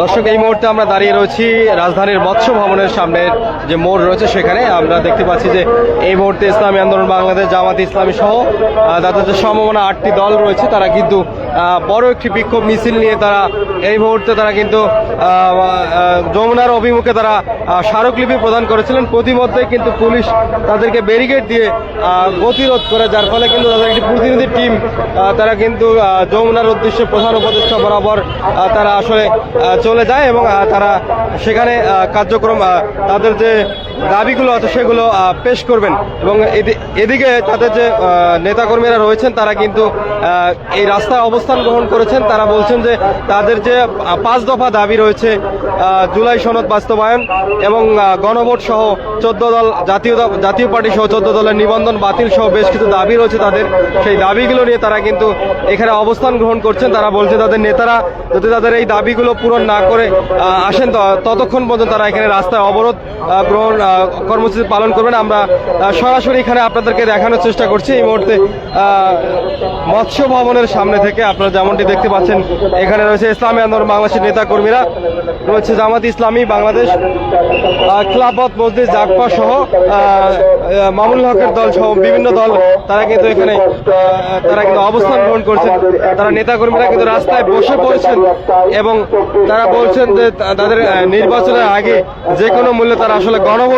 দর্শক, এই মুহূর্তে আমরা দাঁড়িয়ে রয়েছি রাজধানীর মৎস্য ভবনের সামনে যে মোড় রয়েছে সেখানে। আমরা দেখতে পাচ্ছি যে এই মুহূর্তে ইসলামী আন্দোলন, বাংলাদেশ জামাত ইসলামী সহ তাদের যে সম্ভাবনা আটটি দল রয়েছে, তারা কিন্তু বড় একটি বিক্ষোভ মিছিল নিয়ে তারা এই মুহূর্তে তারা কিন্তু যমুনার অভিমুখে তারা স্মারকলিপি প্রদান করেছিলেন। প্রতিমধ্যে কিন্তু পুলিশ তাদেরকে ব্যারিকেড দিয়ে গতিরোধ করে, যার ফলে কিন্তু তাদের একটি প্রতিনিধি টিম তারা কিন্তু যমুনার উদ্দেশ্যে প্রধান উপদেষ্টা বরাবর তারা আসলে চলে যায় এবং তারা সেখানে কার্যক্রম তাদের যে দাবিগুলো আছে সেগুলো পেশ করবেন। এবং এদি- এদিকে তাদের যে নেতাকর্মীরা রয়েছেন, তারা কিন্তু এই রাস্তায় অবস্থান গ্রহণ করেছেন। তারা বলছেন যে, তাদের যে পাঁচ দফা দাবি রয়েছে জুলাই সনদ বাস্তবায়ন এবং গণভোট সহ চোদ্দ দল জাতীয় জাতীয় পার্টি সহ চোদ্দ দলের নিবন্ধন বাতিল সহ বেশ কিছু দাবি রয়েছে তাদের। সেই দাবিগুলো নিয়ে তারা কিন্তু এখানে অবস্থান গ্রহণ করছেন। তারা বলছে তাদের নেতারা যদি তাদের এই দাবিগুলো পূরণ না করে আসেন ততক্ষণ পর্যন্ত তারা এখানে রাস্তায় অবরোধ গ্রহণ কর্মসূচি পালন করবেন। আমরা সরাসরি এখানে আপনাদেরকে দেখানোর চেষ্টা করছি। এই মুহূর্তে মৎস্য ভবনের সামনে থেকে আপনারা যেমনটি দেখতে পাচ্ছেন, এখানে রয়েছে ইসলামী আন্দোলন বাংলাদেশের নেতা কর্মীরা রয়েছে জামাত ইসলামী, বাংলাদেশ খেলাফত মসজিদ জাগপা সহ মামুল হকের দল সহ বিভিন্ন দল, তারা কিন্তু এখানে তারা কিন্তু অবস্থান গ্রহণ করছেন। তারা নেতা কর্মীরা কিন্তু রাস্তায় বসে পড়েছেন এবং তারা বলছেন যে তাদের নির্বাচনের আগে যে কোনো মূল্যে তারা আসলে গণভোট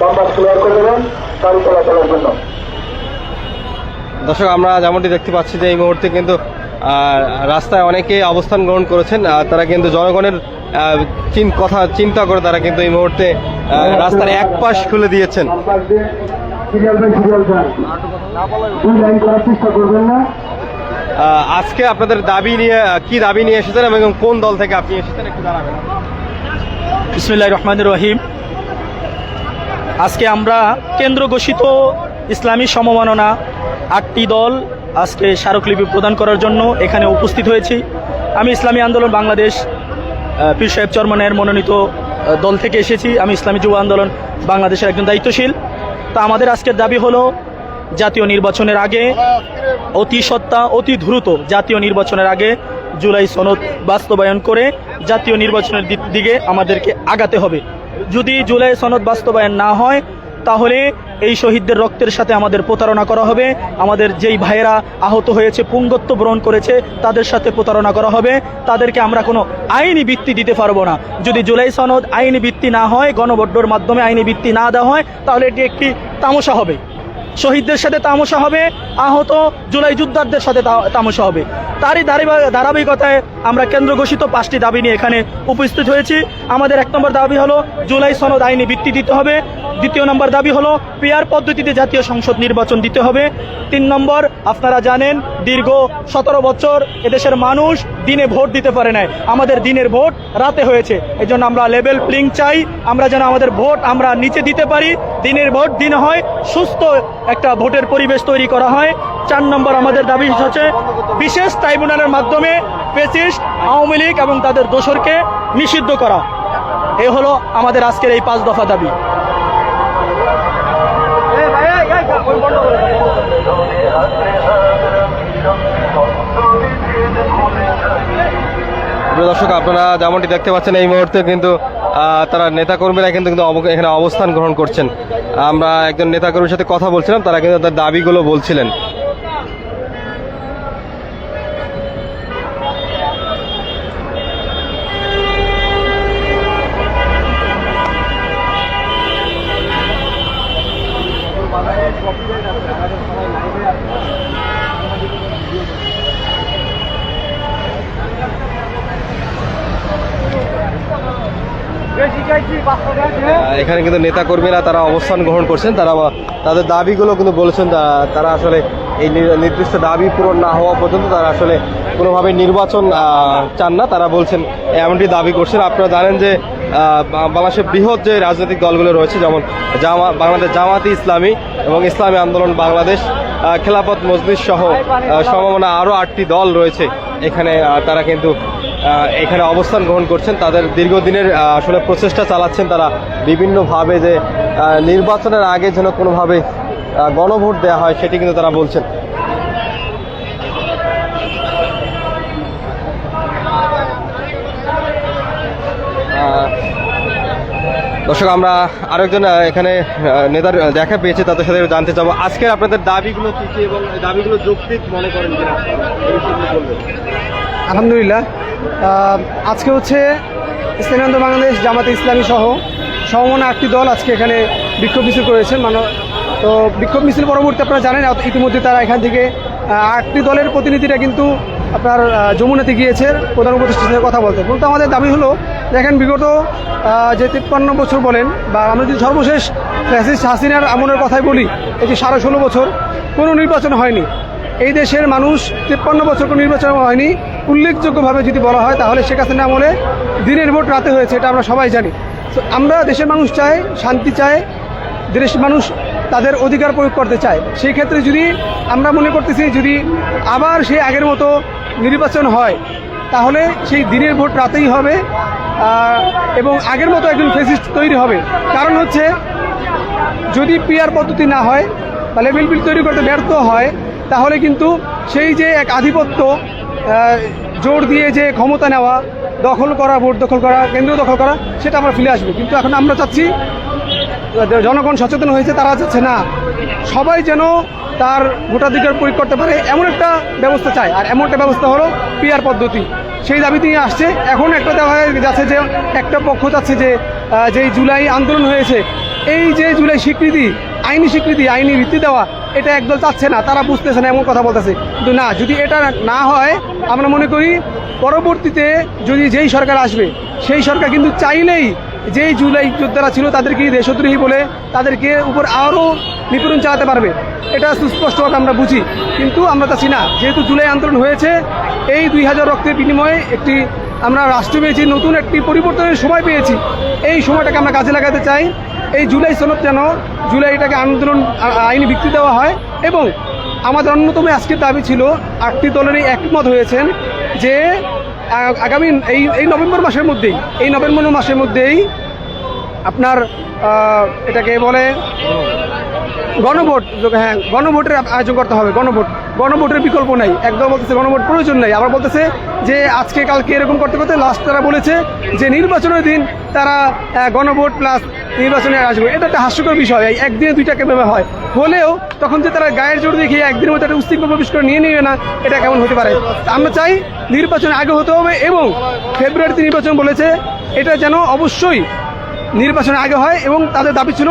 বাপ্পান ক্লিয়ার করে দেবেন গাড়ি চলাচলের জন্য দর্শক আমরা যেমনটি দেখতে পাচ্ছি যে এই মুহূর্তে কিন্তু রাস্তায় অনেকে অবস্থান গ্রহণ করেছেন আর তারা কিন্তু জনগণের কথা চিন্তা করে তারা কিন্তু এই মুহূর্তে রাস্তার এক পাশ খুলে দিয়েছেন। আজকে আপনাদের দাবি নিয়ে কি দাবি নিয়ে এসেছেন এবং কোন দল থেকে আপনি এসেছেন একটু জানাবেন। বিসমিল্লাহ রহমান রহিম। আজকে আমরা কেন্দ্র ঘোষিত ইসলামী সমমাননা আটটি দল আজকে স্মারকলিপি প্রদান করার জন্য এখানে উপস্থিত হয়েছি। আমি ইসলামী আন্দোলন বাংলাদেশ পীর সাহেব চরমানের মনোনীত দল থেকে এসেছি। আমি ইসলামী যুব আন্দোলন বাংলাদেশের একজন দায়িত্বশীল। তা আমাদের আজকের দাবি হলো, জাতীয় নির্বাচনের আগে অতি সত্তা, অতি দ্রুত জাতীয় নির্বাচনের আগে জুলাই সনদ বাস্তবায়ন করে জাতীয় নির্বাচনের দিকে আমাদেরকে আগাতে হবে। যদি জুলাই সনদ বাস্তবায়ন না হয়, তাহলে এই শহীদদের রক্তের সাথে আমাদের প্রতারণা করা হবে। আমাদের যেই ভাইয়েরা আহত হয়েছে, পুঙ্গত্ব বরণ করেছে, তাদের সাথে প্রতারণা করা হবে। তাদেরকে আমরা কোনো আইনি বৃত্তি দিতে পারব না। যদি জুলাই সনদ আইনি বৃত্তি না হয় গণবড্ডর মাধ্যমে আইনি বৃত্তি না দেওয়া হয়, তাহলে এটি একটি তামাশা হবে। শহীদদের সাথে তামাশা হবে, আহত জুলাই যোদ্ধারদের সাথে তা- তামাশা হবে। তারই ধারাবাহিকতায় আমরা কেন্দ্র ঘোষিত পাঁচটি দাবি নিয়ে এখানে উপস্থিত হয়েছি। আমাদের এক নম্বর দাবি হলো, জুলাই সনদ আইনি ভিত্তি দিতে হবে। দ্বিতীয় নম্বর দাবি হলো, পিয়ার পদ্ধতিতে জাতীয় সংসদ নির্বাচন দিতে হবে। তিন নম্বর, আপনারা জানেন, দীর্ঘ সতেরো বছর এদেশের মানুষ দিনে ভোট দিতে পারে নাই। আমাদের দিনের ভোট রাতে হয়েছে। এই জন্য আমরা লেভেল প্লিং চাই। আমরা যেন আমাদের ভোট আমরা নিচে দিতে পারি। দিনের ভোট দিন হয়, সুস্থ একটা ভোটের পরিবেশ তৈরি করা হয়। চার নম্বর আমাদের দাবি হচ্ছে বিশেষ ট্রাইব্যুনালের মাধ্যমে পেসিস্ট আওয়ামী লীগ এবং তাদের দোসরকে নিষিদ্ধ করা। এ হলো আমাদের আজকের এই পাঁচ দফা দাবি। দর্শক, আপনারা যেমনটি দেখতে পাচ্ছেন, এই মুহূর্তে কিন্তু তারা নেতাকর্মীরা কিন্তু কিন্তু এখানে অবস্থান গ্রহণ করছেন। আমরা একজন নেতাকর্মীর সাথে কথা বলছিলাম, তারা কিন্তু তার দাবিগুলো বলছিলেন। এখানে কিন্তু নেতাকর্মীরা তারা অবস্থান গ্রহণ করছেন। তারা তাদের দাবিগুলো কিন্তু বলেছেন তারা আসলে এই নির্দিষ্ট দাবি পূরণ না হওয়া পর্যন্ত তারা আসলে কোনোভাবে নির্বাচন চান না। তারা বলছেন, এমনটি দাবি করছেন। আপনারা জানেন যে বাংলাদেশের বৃহৎ যে রাজনৈতিক দলগুলো রয়েছে, যেমন জামা বাংলাদেশ জামাতি ইসলামী এবং ইসলামী আন্দোলন, বাংলাদেশ খেলাফত মজলিস সহ সম্ভাবনা আরও আটটি দল রয়েছে। এখানে তারা কিন্তু এখানে অবস্থান গ্রহণ করছেন, তাদের দীর্ঘদিনের আসলে প্রচেষ্টা চালাচ্ছেন তারা বিভিন্নভাবে যে নির্বাচনের আগে যেন কোনোভাবে গণভোট দেওয়া হয়, সেটি কিন্তু তারা বলছেন। দর্শক, আমরা আরেকজন এখানে নেতার দেখা পেয়েছি, তাদের সাথে জানতে চাবো। আজকে আপনাদের দাবিগুলো কি কি এবং দাবিগুলো যৌক্তিক মনে করেন? আলহামদুলিল্লাহ আজকে হচ্ছে আন্দোলন বাংলাদেশ জামাতে ইসলামী সহ সমমনা আটটি দল আজকে এখানে বিক্ষোভ মিছিল করেছেন। মানে তো বিক্ষোভ মিছিল পরবর্তী আপনারা জানেন ইতিমধ্যে তারা এখান থেকে আটটি দলের প্রতিনিধিরা কিন্তু আপনার যমুনাতে গিয়েছে, প্রধান উপদেষ্টার সাথে কথা বলতে। বলতে আমাদের দাবি হলো, দেখেন বিগত যে তিপ্পান্ন বছর বলেন, বা আমরা যদি সর্বশেষ ফ্যাসিস হাসিনার আমলের কথাই বলি যে সাড়ে ষোলো বছর কোনো নির্বাচন হয়নি। এই দেশের মানুষ তিপ্পান্ন বছর কোনো নির্বাচন হয়নি উল্লেখযোগ্যভাবে যদি বলা হয়, তাহলে শেখ হাসিনা আমলে দিনের ভোট রাতে হয়েছে, এটা আমরা সবাই জানি। তো আমরা দেশের মানুষ চাই, শান্তি চায় দেশের মানুষ তাদের অধিকার প্রয়োগ করতে চায়। সেই ক্ষেত্রে যদি আমরা মনে করতেছি, যদি আবার সেই আগের মতো নির্বাচন হয়, তাহলে সেই দিনের ভোট রাতেই হবে এবং আগের মতো একজন ফেসিস্ট তৈরি হবে। কারণ হচ্ছে, যদি পিআর পদ্ধতি না হয়, বা লেভেল বিল তৈরি করতে ব্যর্থ হয়, তাহলে কিন্তু সেই যে এক আধিপত্য জোর দিয়ে যে ক্ষমতা নেওয়া, দখল করা, ভোট দখল করা, কেন্দ্র দখল করা, সেটা আমরা ফিরে আসবে। কিন্তু এখন আমরা চাচ্ছি, জনগণ সচেতন হয়েছে, তারা চাচ্ছে না। সবাই যেন তার ভোটাধিকার প্রয়োগ করতে পারে, এমন একটা ব্যবস্থা চায়। আর এমন একটা ব্যবস্থা হলো পিআর পদ্ধতি। সেই দাবি নিয়ে আসছে। এখন একটা দেখা যাচ্ছে যে, একটা পক্ষ চাচ্ছে যে যেই জুলাই আন্দোলন হয়েছে, এই যে জুলাই স্বীকৃতি আইনি স্বীকৃতি, আইনি ভিত্তি দেওয়া, এটা একদল চাচ্ছে না, তারা বুঝতেছে না, এমন কথা বলতেছে। কিন্তু না, যদি এটা না হয়, আমরা মনে করি পরবর্তীতে যদি যেই সরকার আসবে, সেই সরকার কিন্তু চাইলেই যেই জুলাই যোদ্ধারা ছিল তাদেরকে দেশদ্রোহী বলে তাদেরকে উপর আরও নিপীড়ন চালাতে পারবে। এটা সুস্পষ্টভাবে আমরা বুঝি, কিন্তু আমরা চাচ্ছি না। যেহেতু জুলাই আন্দোলন হয়েছে, এই দুই হাজার রক্তের বিনিময়ে একটি আমরা রাষ্ট্র পেয়েছি, নতুন একটি পরিবর্তনের সময় পেয়েছি। এই সময়টাকে আমরা কাজে লাগাতে চাই। এই জুলাই সনদ যেন জুলাইটাকে আন্দোলন, আ- আইনি ভিত্তি দেওয়া হয় এবং আমাদের অন্যতম আজকের দাবি ছিল, আটটি দলেরই একমত হয়েছেন যে আগামী এই এই নভেম্বর মাসের মধ্যেই, এই নভেম্বর মাসের মধ্যেই আপনার এটাকে বলে গণভোট হ্যাঁ গণভোটের আয়োজন করতে হবে, গণভোট। গণভোটের বিকল্প নাই। একদম বলতেছে গণভোট প্রয়োজন নেই। আবার বলতেছে যে, আজকে কালকে এরকম করতে করতে লাস্ট তারা বলেছে যে, নির্বাচনের দিন তারা গণভোট প্লাস নির্বাচনে আসবে। এটা একটা হাস্যকর বিষয়। এই একদিনে দুইটা কেমন হয়? হলেও তখন যে তারা গায়ের জোর দেখিয়ে একদিনের মধ্যে একটা উস্তিক প্রবেশ করে নিয়ে নিবে না, এটা কেমন হতে পারে? আমরা চাই নির্বাচন আগে হতে হবে এবং ফেব্রুয়ারিতে নির্বাচন বলেছে, এটা যেন অবশ্যই নির্বাচনের আগে হয় এবং তাদের দাবি ছিল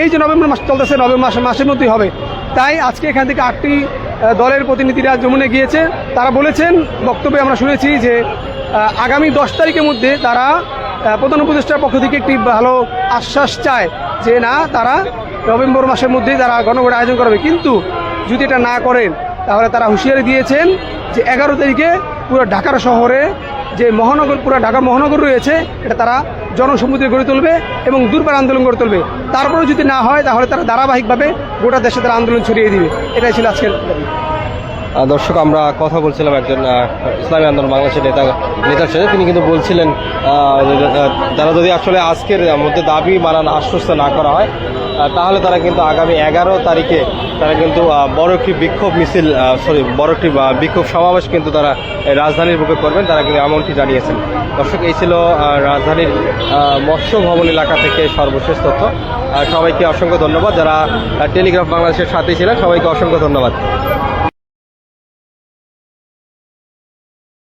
এই যে নভেম্বর মাস চলতেছে, নভেম্বর মাসের মাসের মধ্যেই হবে। তাই আজকে এখান থেকে আটটি দলের প্রতিনিধিরা যমুনে গিয়েছে। তারা বলেছেন, বক্তব্যে আমরা শুনেছি যে আগামী দশ তারিখের মধ্যে তারা প্রধান উপদেষ্টার পক্ষ থেকে একটি ভালো আশ্বাস চায় যে না, তারা নভেম্বর মাসের মধ্যেই তারা গণভোট আয়োজন করবে। কিন্তু যদি এটা না করেন, তাহলে তারা হুঁশিয়ারি দিয়েছেন যে এগারো তারিখে পুরো ঢাকার শহরে যে মহানগর, পুরো ঢাকা মহানগর রয়েছে, এটা তারা জনসমুদ্রে গড়ে তুলবে এবং দুর্বার আন্দোলন গড়ে তুলবে। তারপরেও যদি না হয়, তাহলে তারা ধারাবাহিকভাবে গোটা দেশে তারা আন্দোলন ছড়িয়ে দিবে। এটাই ছিল আজকের দর্শক, আমরা কথা বলছিলাম একজন ইসলামী আন্দোলন বাংলাদেশের নেতা, নেতার সাথে। তিনি কিন্তু বলছিলেন তারা যদি আসলে আজকের মধ্যে দাবি মানান, আশ্বস্ত না করা হয় তাহলে তারা কিন্তু আগামী এগারো তারিখে তারা কিন্তু বড় একটি বিক্ষোভ মিছিল সরি বড় একটি বিক্ষোভ সমাবেশ কিন্তু তারা রাজধানীর বুকে করবেন। তারা কিন্তু এমনটি জানিয়েছেন। দর্শক, এই ছিল রাজধানীর মৎস্য ভবন এলাকা থেকে সর্বশেষ তথ্য। সবাইকে অসংখ্য ধন্যবাদ। যারা টেলিগ্রাফ বাংলাদেশের সাথে ছিলেন, সবাইকে অসংখ্য ধন্যবাদ।